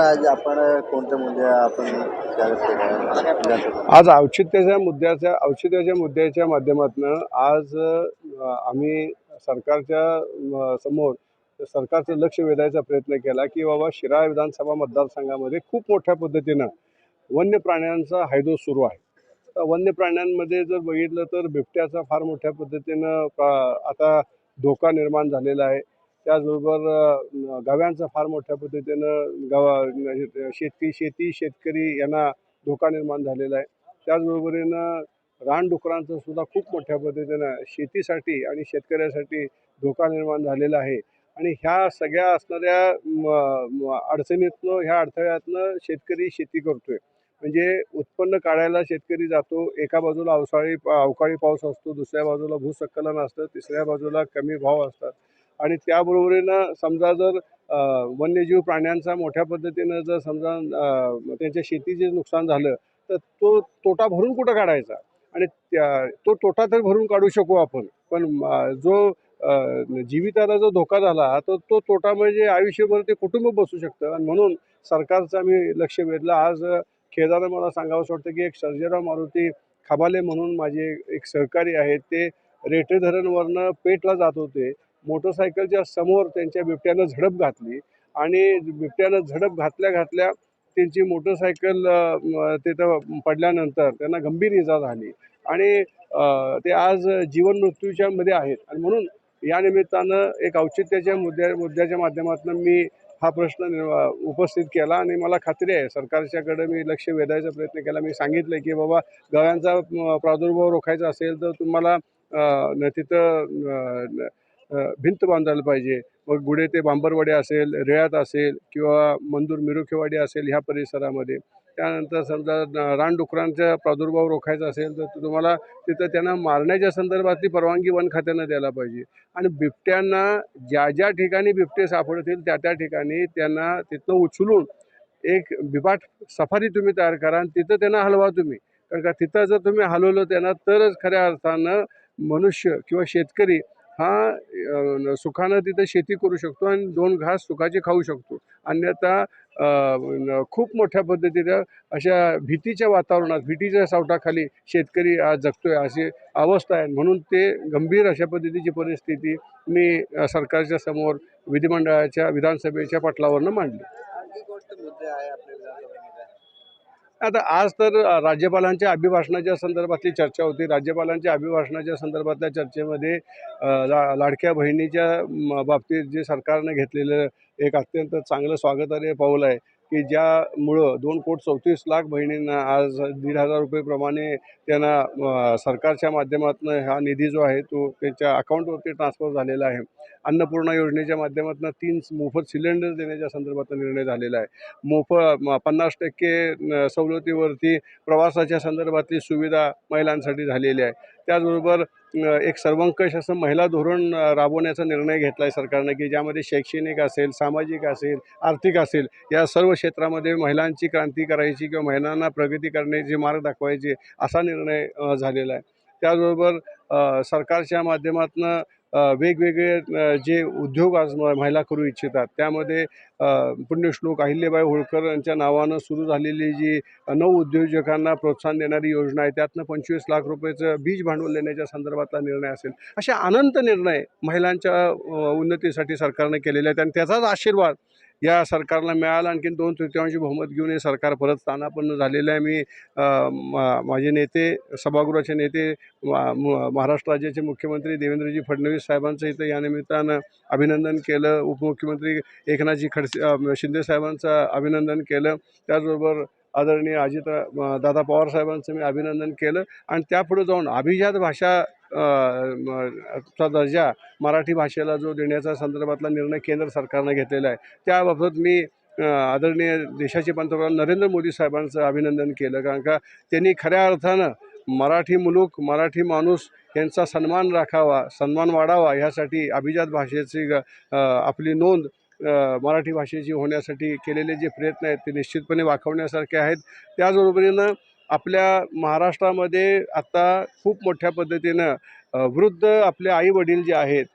आज आपण कोणत्या मुद्दे आपण आज औचित्याच्या मुद्द्याच्या औचित्याच्या मुद्द्याच्या माध्यमातून आज आम्ही सरकारच्या समोर सरकारचं लक्ष वेधायचा प्रयत्न केला की बाबा शिराळा विधानसभा मतदारसंघामध्ये खूप मोठ्या पद्धतीनं वन्य प्राण्यांचा हायदो सुरू आहे. वन्य प्राण्यांमध्ये जर बघितलं तर बिबट्याचा फार मोठ्या पद्धतीनं आता धोका निर्माण झालेला आहे. त्याचबरोबर गव्यांचं गव्यांचा फार मोठ्या पद्धतीनं गवा शेती शेती शेतकरी यांना धोका निर्माण झालेला आहे. त्याचबरोबरीनं रानडुकरांचं सुद्धा खूप मोठ्या पद्धतीनं शेतीसाठी आणि शेतकऱ्यासाठी धोका निर्माण झालेला आहे. आणि ह्या सगळ्या असणाऱ्या अडचणीतनं ह्या अडथळ्यातनं शेतकरी शेती करतोय. म्हणजे उत्पन्न काढायला शेतकरी जातो. एका बाजूला अवसाळी पा- अवकाळी पाऊस असतो दुसऱ्या बाजूला भूसंकलन असतं तिसऱ्या बाजूला कमी भाव असतात. आणि त्याबरोबरीनं समजा जर वन्यजीव प्राण्यांचा मोठ्या पद्धतीनं जर समजा त्यांच्या शेतीचे नुकसान झालं तर तो तोटा भरून कुठं काढायचा? आणि त्या तो तोटा तर भरून काढू शकू आपण पण जो जीविताला जो धोका झाला तर तो तोटा म्हणजे आयुष्यभर ते कुटुंब बसू शकतं. आणि म्हणून सरकारचं आम्ही लक्ष वेधलं. आज खेदानं मला सांगावंसं वाटतं की एक सर्जेराव मारुती खबाले म्हणून माझे एक सहकारी आहेत ते रेटे धरणवरनं पेटला जात होते. मोटरसायकलच्या समोर त्यांच्या बिबट्यानं झडप घातली आणि बिबट्यानं झडप घातल्या घातल्या त्यांची मोटरसायकल तिथं पडल्यानंतर त्यांना गंभीर इजा झाली. आणि ते आज जीवन मृत्यूच्या मध्ये आहेत. आणि म्हणून या निमित्तानं एक औचित्याच्या मुद्द्या मुद्द्याच्या माध्यमातून मी हा प्रश्न उपस्थित केला आणि मला खात्री आहे सरकारच्याकडे मी लक्ष वेधायचा प्रयत्न केला. मी सांगितलं की बाबा गव्यांचा प्रादुर्भाव रोखायचा असेल तर तुम्हाला न तिथं भिंत बांधायला पाहिजे. मग गुढे ते बांबरवाडी असेल रेळ्यात असेल किंवा मंदूर मिरुखेवाडी असेल ह्या परिसरामध्ये. त्यानंतर समजा रानडुकरांचा प्रादुर्भाव रोखायचा असेल तर तुम्हाला तिथं त्यांना मारण्याच्या संदर्भातली परवानगी वन खात्यानं द्यायला पाहिजे. आणि बिबट्यांना ज्या ज्या ठिकाणी बिबटे सापडतील त्या त्या ठिकाणी त्यांना तिथनं उचलून एक बिबाट सफारी तुम्ही तयार करा आणि तिथं त्यांना हलवा तुम्ही. कारण का तिथं जर तुम्ही हलवलं त्यांना तरच खऱ्या अर्थानं मनुष्य किंवा शेतकरी हा सुखानं तिथं शेती करू शकतो आणि दोन घास सुखाचे खाऊ शकतो. अन्यथा खूप मोठ्या पद्धतीनं अशा भीतीच्या वातावरणात भीतीच्या सावटाखाली शेतकरी आज जगतोय अशी अवस्था आहे. म्हणून ते गंभीर अशा पद्धतीची परिस्थिती मी सरकारच्या समोर विधिमंडळाच्या विधानसभेच्या पटलावरनं मांडली आणखी कोणते मुद्दे आहे आपल्या विधानसभेमध्ये आता आज तर राज्यपालांच्या अभिभाषणाच्या संदर्भातली चर्चा होती. राज्यपालांच्या अभिभाषणाच्या संदर्भातल्या चर्चेमध्ये ला लाडक्या बहिणीच्या बाबतीत जे सरकारने घेतलेलं एक अत्यंत चांगलं स्वागतार्ह पाऊल आहे. की ज्यामुळं दोन कोट चौतीस लाख बहिणींना आज दीड हजार रुपयेप्रमाणे त्यांना सरकारच्या माध्यमातून हा निधी जो आहे तो त्यांच्या अकाउंटवरती ट्रान्सफर झालेला आहे. अन्नपूर्णा योजनेच्या माध्यमातून तीन मोफत सिलेंडर देण्याच्या संदर्भात निर्णय झालेला आहे. मोफत पन्नास टक्के सवलतीवरती प्रवासाच्या संदर्भातली सुविधा महिलांसाठी झालेली आहे. त्याचबरोबर एक सर्वंकष असं महिला धोरण राबवण्याचा निर्णय घेतला आहे सरकारनं की ज्यामध्ये शैक्षणिक असेल सामाजिक असेल आर्थिक असेल या सर्व क्षेत्रामध्ये महिलांची क्रांती करायची किंवा महिलांना प्रगती करण्याचे मार्ग दाखवायचे असा निर्णय झालेला आहे. त्याचबरोबर सरकारच्या माध्यमातून वेगवेगळे जे उद्योग आज महिला करू इच्छितात. त्यामध्ये पुण्यश्लोक अहिल्याबाई होळकर यांच्या नावानं सुरू झालेली जी नऊ उद्योजकांना प्रोत्साहन देणारी योजना आहे त्यातनं पंचवीस लाख रुपयाचं बीज भांडवल देण्याच्या संदर्भातला निर्णय असेल. असे अनंत निर्णय महिलांच्या उन्नतीसाठी सरकारनं केलेले आहेत आणि त्याचाच आशीर्वाद या सरकारला मिळाला आणखीन दोन तृतीयांश बहुमत घेऊन हे सरकार परत स्थानापन्न झालेलं आहे. मी माझे नेते सभागृहाचे नेते मा- म- महाराष्ट्र राज्याचे मुख्यमंत्री देवेंद्रजी फडणवीस साहेबांचं इथं या निमित्तानं अभिनंदन केलं. उपमुख्यमंत्री एकनाथजी खडसे शिंदे साहेबांचं अभिनंदन केलं. त्याचबरोबर आदरणीय अजित दादा पवार साहेबांचं मी अभिनंदन केलं. आणि त्यापुढे जाऊन अभिजात भाषा चा दर्जा मराठी भाषेला जो देण्याचा संदर्भातला निर्णय केंद्र सरकारनं घेतलेला आहे त्याबाबत मी आदरणीय देशाचे पंतप्रधान नरेंद्र मोदी साहेबांचं अभिनंदन केलं. कारण का त्यांनी खऱ्या अर्थानं मराठी मुलूक मराठी माणूस यांचा सन्मान राखावा सन्मान वाढावा ह्यासाठी अभिजात भाषेची ग- आपली नोंद मराठी भाषेची होण्यासाठी केलेले जे प्रयत्न आहेत ते निश्चितपणे वाखवण्यासारखे आहेत. त्याचबरोबरीनं आपल्या महाराष्ट्रामध्ये आत्ता खूप मोठ्या पद्धतीनं वृद्ध आपले आई वडील जे आहेत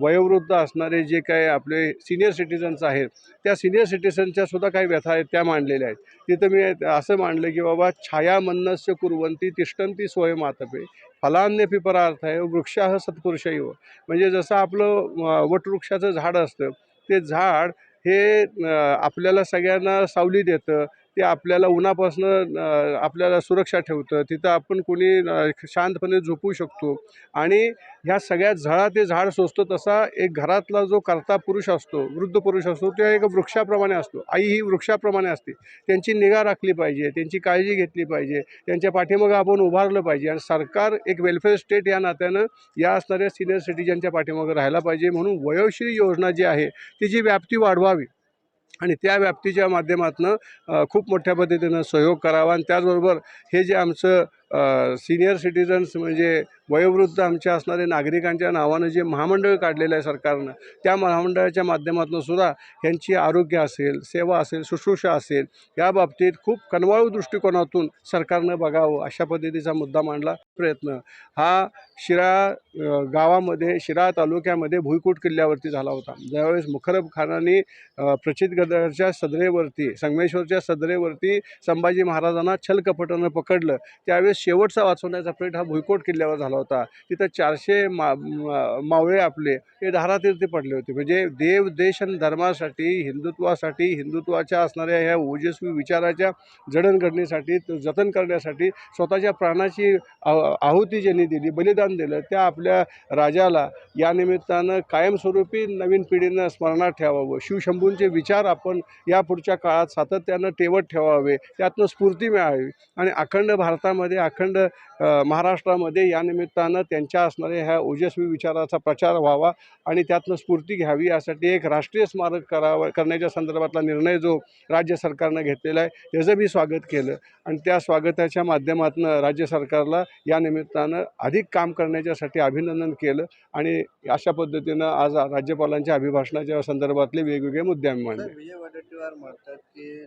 वयोवृद्ध असणारे जे काही आपले सिनियर सिटिझन्स आहेत त्या सिनियर सिटिझनच्या सुद्धा काही व्यथा आहेत त्या मांडलेल्या आहेत. तिथं मी असं मांडलं की बाबा छाया मन्नस्य कुर्वंती तिष्ठंती स्वयमातपे फलान्य पिपरार्थ आहे वृक्षाह सत्पुरुषैव. म्हणजे जसं आपलं वटवृक्षाचं झाड असतं ते झाड हे आपल्याला सगळ्यांना सावली देतं ते आपल्याला उन्हापासनं आपल्याला सुरक्षा ठेवतं. तिथं आपण कोणी शांतपणे झोपू शकतो. आणि ह्या सगळ्या झळा ते झाड सोसतो तसा एक घरातला जो करता पुरुष असतो वृद्ध पुरुष असतो तो एक वृक्षाप्रमाणे असतो. आई ही वृक्षाप्रमाणे असते. त्यांची निगा राखली पाहिजे त्यांची काळजी घेतली पाहिजे त्यांच्या पाठीमागं आपण उभारलं पाहिजे. आणि सरकार एक वेलफेअर स्टेट या नात्यानं या असणाऱ्या सिनियर सिटीजनच्या पाठीमागं राहायला पाहिजे. म्हणून वयोश्री योजना जी आहे तिची व्याप्ती वाढवावी आणि त्या व्याप्तीच्या माध्यमातून खूप मोठ्या पद्धतीनं सहयोग करावा. आणि त्याचबरोबर हे जे आमचं सिनियर सिटीजन्स म्हणजे वयोवृद्ध आमचे असणारे नागरिकांच्या नावानं जे महामंडळ काढलेलं आहे सरकारनं त्या महामंडळाच्या माध्यमातून सुद्धा ह्यांची आरोग्य असेल सेवा असेल शुश्रूषा असेल या बाबतीत खूप कनवाळू दृष्टिकोनातून सरकारनं बघावं अशा पद्धतीचा मुद्दा मांडला प्रयत्न. हा शिरा गावामध्ये शिरा तालुक्यामध्ये भुईकोट किल्ल्यावरती झाला होता. ज्यावेळेस मुखरब खानाने प्रचित गदरच्या सदरेवरती संगमेश्वरच्या सदरेवरती संभाजी महाराजांना छलकपटानं पकडलं त्यावेळेस शेवटचा वाचवण्याचा प्रयत्न हा भुईकोट किल्ल्यावर झाला होता. तिथं चारशे मा मावळे आपले हे धारातीर्थी पडले होते. म्हणजे देव देश आणि धर्मासाठी हिंदुत्वासाठी हिंदुत्वाच्या असणाऱ्या ह्या ओजस्वी विचाराच्या जडणघडणीसाठी जतन करण्यासाठी स्वतःच्या प्राणाची आहुती ज्यांनी दिली बलिदान दिलं त्या आपल्या राजाला या निमित्तानं कायमस्वरूपी नवीन पिढीनं स्मरणात ठेवावं. शिवशंभूंचे विचार आपण या पुढच्या काळात सातत्यानं टेवत ठेवावे. त्यातनं स्फूर्ती मिळावी. आणि अखंड भारतामध्ये अखंड महाराष्ट्रामध्ये या निमित्तानं त्यांच्या असणाऱ्या ह्या ओजस्वी विचाराचा प्रचार व्हावा आणि त्यातनं स्फूर्ती घ्यावी यासाठी एक राष्ट्रीय स्मारक करावं करण्याच्या संदर्भातला निर्णय जो राज्य सरकारनं घेतलेला आहे त्याचं मी स्वागत केलं. आणि त्या स्वागताच्या माध्यमातून राज्य सरकारला या निमित्तानं अधिक काम करण्याच्यासाठी अभिनंदन केलं आणि अशा पद्धतीनं आज राज्यपालांच्या अभिभाषणाच्या संदर्भातले वेगवेगळे मुद्दे आम्ही मांडले. विजय वडेट्टीवार म्हणतात की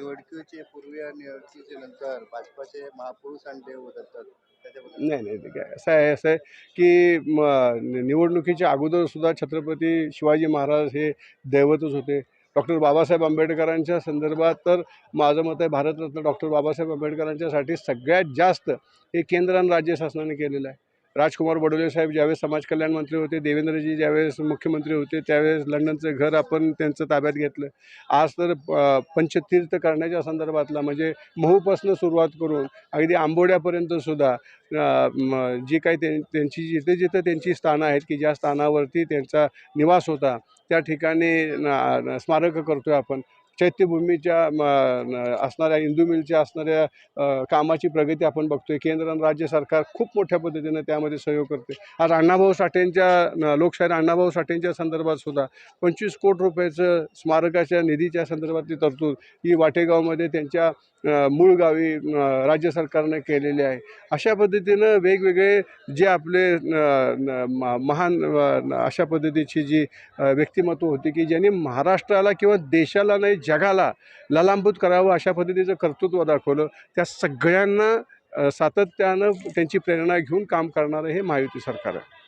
निवडकीचे पूर्वी आणि निवडकीचे नंतर भाजपाचे महापुरुष आणि देव बदलतात. त्याच्याबद्दल नाही नाही ते काय असं आहे असं आहे की म नि- निवडणुकीच्या अगोदर सुद्धा छत्रपती शिवाजी महाराज हे दैवतच होते. डॉक्टर बाबासाहेब आंबेडकरांच्या संदर्भात तर माझं मत आहे भारतरत्न डॉक्टर बाबासाहेब आंबेडकरांच्यासाठी सगळ्यात जास्त हे केंद्र आणि राज्य शासनाने केलेलं आहे. राजकुमार बडोले साहेब ज्यावेळेस समाज कल्याण मंत्री होते देवेंद्रजी ज्यावेळेस मुख्यमंत्री होते त्यावेळेस लंडनचं घर आपण त्यांचं ताब्यात घेतलं. आज तर पंचतीर्थ करण्याच्या संदर्भातला म्हणजे महूपासून सुरुवात करून अगदी आंबोड्यापर्यंत सुद्धा जी काही त्यां त्यांची जिथे जिथे त्यांची स्थानं आहेत की ज्या स्थानावरती त्यांचा निवास होता त्या ठिकाणी स्मारकं करतो आहे आपण. चैत्यभूमीच्या न- असणाऱ्या इंदू मिलच्या असणाऱ्या कामाची प्रगती आपण बघतोय. केंद्र आणि राज्य सरकार खूप मोठ्या पद्धतीनं त्यामध्ये सहयोग करते. आज अण्णाभाऊ साठेंच्या लोकशाही लोकशाहीर अण्णाभाऊ साठेंच्या संदर्भात सुद्धा पंचवीस कोटी रुपयाचं स्मारकाच्या निधीच्या संदर्भातली तरतूद ही वाटेगावमध्ये त्यांच्या मूळ गावी राज्य सरकारने केलेली आहे. अशा पद्धतीनं वेगवेगळे जे आपले न- म- महान अशा पद्धतीची जी व्यक्तिमत्व होती की ज्यांनी महाराष्ट्राला किंवा देशाला नाही जगाला ललांबूत करावं अशा पद्धतीचं कर्तृत्व दाखवलं त्या सगळ्यांना सातत्यानं त्यांची प्रेरणा घेऊन काम करणारं हे महायुती सरकार आहे.